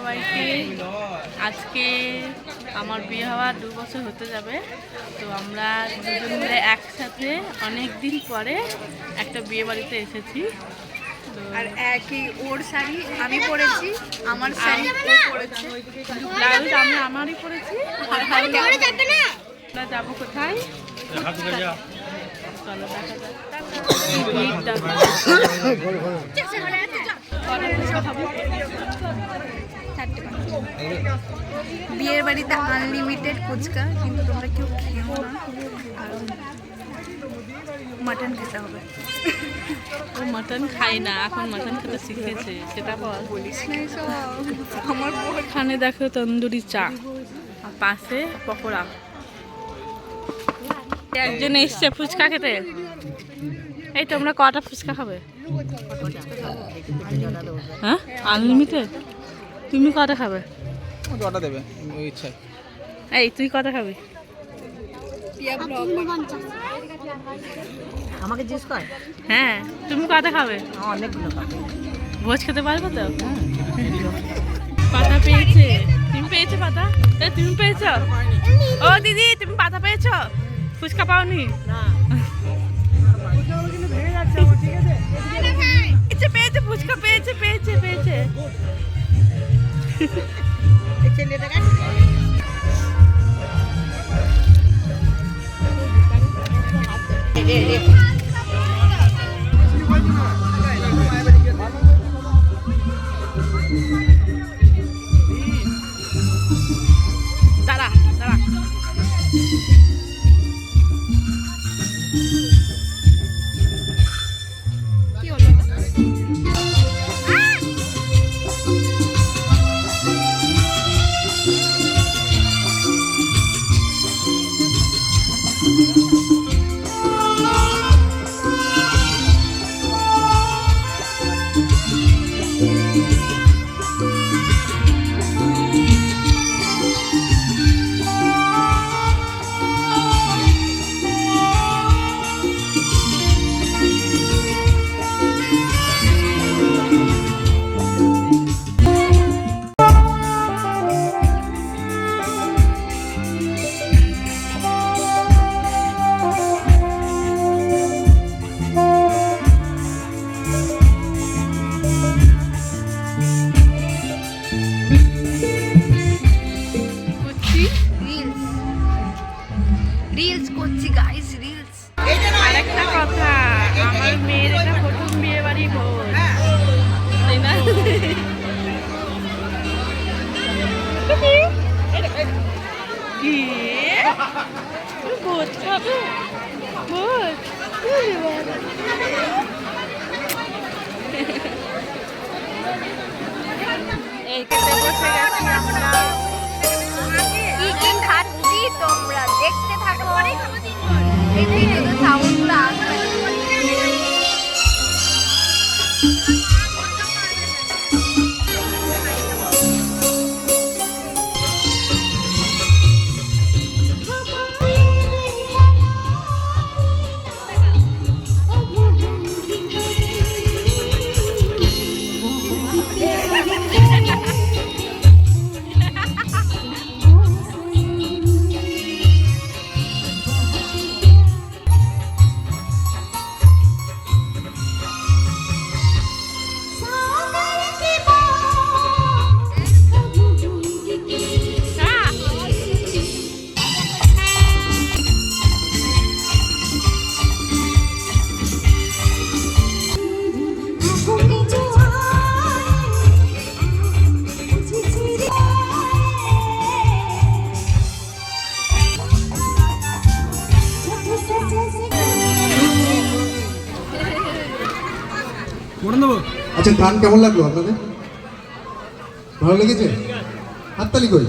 সবাইকে। আজকে আমার বিয়ে হওয়া দু বছর হতে যাবে। তো আমরা দুজন মিলে একসাথে অনেক দিন পরে একটা বিয়ে বাড়িতে এসেছি। তো আর একই ওর শাড়ি আমি পরেছি আমার শাড়ি পরেছে। ব্লাউজ আমি আমারই পরেছি। আর আমরা যাব কোথায়? চলো দেখা যাক। ভিড়টা। চারটে বিয়ের বাড়িতে আনলিমিটেড ফুচকা কিন্তু তোমরা কেউ খেও না। কারণ মাটন খেতে হবে। ও মাটন খাই না এখন মাটন খেতে শিখেছে সেটা বল। বলিস না আমার এখানে দেখো তন্দুরি চা আর পাশে পকোড়া। একজন এসছে ফুচকা খেতে। এই তোমরা কটা ফুচকা খাবে? হ্যাঁ আনলিমিটেড তুমি কটা খাবে? অর্ডার দেবে ইচ্ছা এই তুই কটা খাবি? আমাকে জিজ্ঞেস কর। হ্যাঁ তুমি কটা খাবে? অনেকগুলো ভোজ খেতে পারব তো? পাতা পেয়েছে। তুমি পেয়েছ পাতা? তুমি পেয়েছ? ও দিদি তুমি পাতা পেয়েছ? ফুচকা পাওনি? পেয়েছে ফুচকা পেয়েছে পেয়েছে পেয়েছে। Yeah, yeah. Kan. করছি রিলস করছি গাইস রিলস আরেকটা কথা আমার মেয়ের এটা প্রথম বিয়ে বাড়ি ভোজ। তাই না? কি? ভোজ খাবে? ভোজ? এই খেতে বসে গেছি আমরা। কি কি খাচ্ছি তোমরা? 你ม่เคยมากิน আচ্ছা গান কেমন লাগল আপনাদের? ভালো লেগেছে? হাততালি করি।